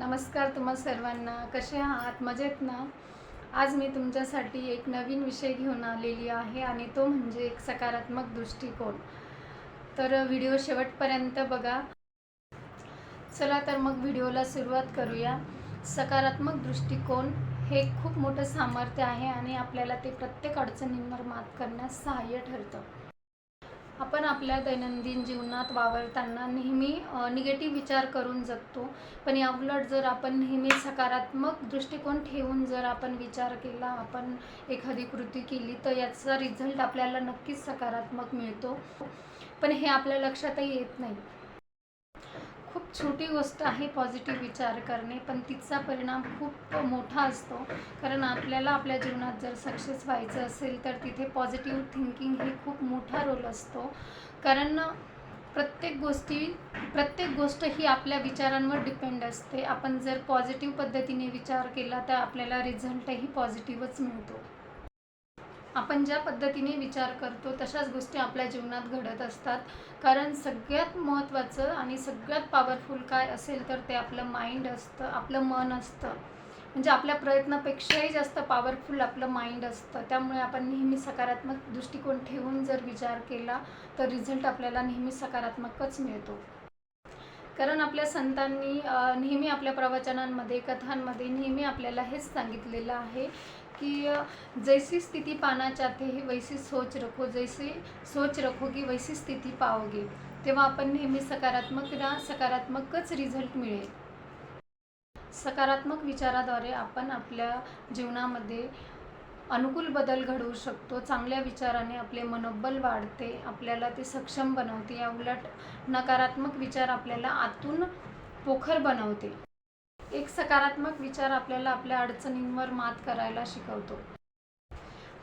नमस्कार तुम्हा सर्वांना. कसे आहात? मजेत ना? आज मी तुमच्यासाठी एक नवीन विषय घेऊन आलेली आहे आणि तो म्हणजे एक सकारात्मक दृष्टिकोन. तर व्हिडिओ शेवटपर्यंत बघा. चला तर मग व्हिडिओला सुरुवात करूया. सकारात्मक दृष्टिकोन हे खूप मोठं सामर्थ्य आहे आणि आपल्याला ते प्रत्येक अडचणींवर मात करण्यास सहाय्य ठरतं. आपण आपल्या दैनंदिन जीवनात वावरताना नेहमी निगेटिव्ह विचार करून जगतो. पण याउलट जर आपण नेहमी सकारात्मक दृष्टिकोन ठेवून जर आपण विचार केला आपण एखादी कृती केली तर याचा रिझल्ट आपल्याला नक्कीच सकारात्मक मिळतो. पण हे आपल्या लक्षातही येत नाही. छोटी गोष्ट आहे पॉझिटिव्ह विचार करणे पण तिचा परिणाम खूप मोठा असतो. कारण आपल्याला आपल्या जीवनात जर सक्सेस व्हायचं असेल तर तिथे पॉझिटिव्ह थिंकिंग ही खूप मोठा रोल असतो. कारण प्रत्येक गोष्टी प्रत्येक गोष्ट ही आपल्या विचारांवर डिपेंड असते. आपण जर पॉझिटिव्ह पद्धतीने विचार केला तर आपल्याला रिझल्टही पॉझिटिव्हच मिळतो. आपण ज्या पद्धतीने विचार करतो तशाच गोष्टी आपल्या जीवनात घडत असतात. कारण सगळ्यात महत्त्वाचं आणि सगळ्यात पॉवरफुल काय असेल तर ते आपलं माइंड असतं आपलं मन असतं. म्हणजे आपल्या प्रयत्नापेक्षाही जास्त पॉवरफुल आपलं माइंड असतं. त्यामुळे आपण नेहमी सकारात्मक दृष्टिकोन ठेवून जर विचार केला तर रिझल्ट आपल्याला नेहमी सकारात्मकच मिळतो. कारण आपल्या संतांनी नेहमी आपल्या प्रवचनांमध्ये कथांमध्ये नेहमी आपल्याला हेच सांगितलेलं आहे की जैसी स्थिती पाना चाहते है वैसी सोच रखो. जैसे सोच रखो की वैसी स्थिती पाओगे. तेव्हा आपण नेहमी सकारात्मक ना सकारात्मकच रिझल्ट मिळेल. सकारात्मक विचाराद्वारे आपण आपल्या जीवनामध्ये अनुकूल बदल घडवू शकतो. चांगल्या विचाराने आपले मनोबल वाढते आपल्याला ते सक्षम बनवते. या उलट नकारात्मक विचार आपल्याला आतून पोखर बनवते. एक सकारात्मक विचार आपल्याला आपल्या अडचणींवर मात करायला शिकवतो.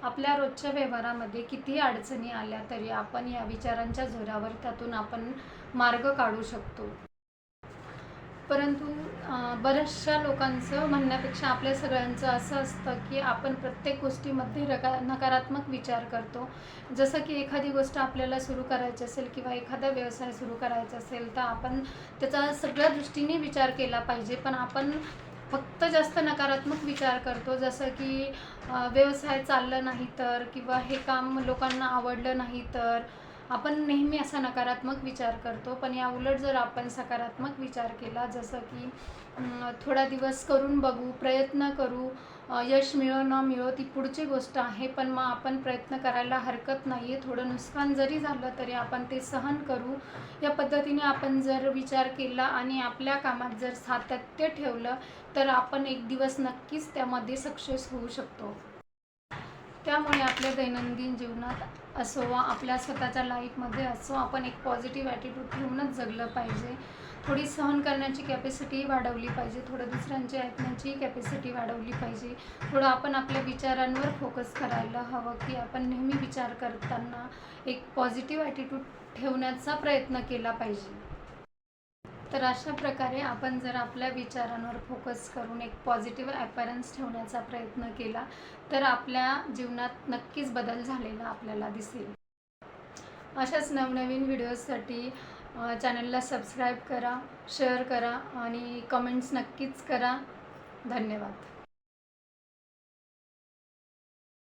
आपल्या रोजच्या व्यवहारामध्ये कितीही अडचणी आल्या तरी आपण या विचारांच्या जोरावर त्यातून आपण मार्ग काढू शकतो. परंतु बऱ्याचशा लोकांचं म्हणण्यापेक्षा आपल्या सगळ्यांचं असं असतं की आपण प्रत्येक गोष्टीमध्ये रका नकारात्मक विचार करतो. जसं की एखादी गोष्ट आपल्याला सुरू करायची असेल किंवा एखादा व्यवसाय सुरू करायचा असेल तर आपण त्याचा सगळ्या दृष्टीने विचार केला पाहिजे. पण आपण फक्त जास्त नकारात्मक विचार करतो. जसं की व्यवसाय चाललं नाही तर किंवा हे काम लोकांना आवडलं नाही तर आपण नेहमी असा नकारात्मक विचार करतो पण या उलट जर आपण सकारात्मक विचार केला जसं की थोडा दिवस करून बघू प्रयत्न करू यश मिळो न मिळो ती पुढची गोष्ट आहे पण मग आपण प्रयत्न करायला हरकत नाही आहे थोडं नुकसान जरी झालं तरी आपण ते सहन करू. या पद्धतीने आपण जर विचार केला आणि आपल्या कामात जर सातत्य ठेवलं तर आपण एक दिवस नक्कीच त्यामध्ये सक्सेस होऊ शकतो. त्यामुळे आपल्या दैनंदिन जीवनात असो वा आपल्या स्वतःच्या लाईफमध्ये असो आपण एक पॉझिटिव्ह ॲटिट्यूड ठेवूनच जगलं पाहिजे. थोडी सहन करण्याची कॅपॅसिटी वाढवली पाहिजे. थोडं दुसऱ्यांची ऐकण्याची कॅपॅसिटी वाढवली पाहिजे. थोडं आपण आपल्या विचारांवर फोकस करायला हवं की आपण नेहमी विचार करताना एक पॉझिटिव्ह ॲटिट्यूड ठेवण्याचा प्रयत्न केला पाहिजे. तर अशा प्रकारे आपण जर आपल्या विचारांवर फोकस करून एक पॉझिटिव्ह ॲपरन्स ठेवण्याचा प्रयत्न केला तर आपल्या जीवनात नक्कीच बदल झालेला आपल्याला दिसेल. अशाच नवनवीन व्हिडिओजसाठी चॅनलला सबस्क्राईब करा शेअर करा आणि कमेंट्स नक्कीच करा. धन्यवाद.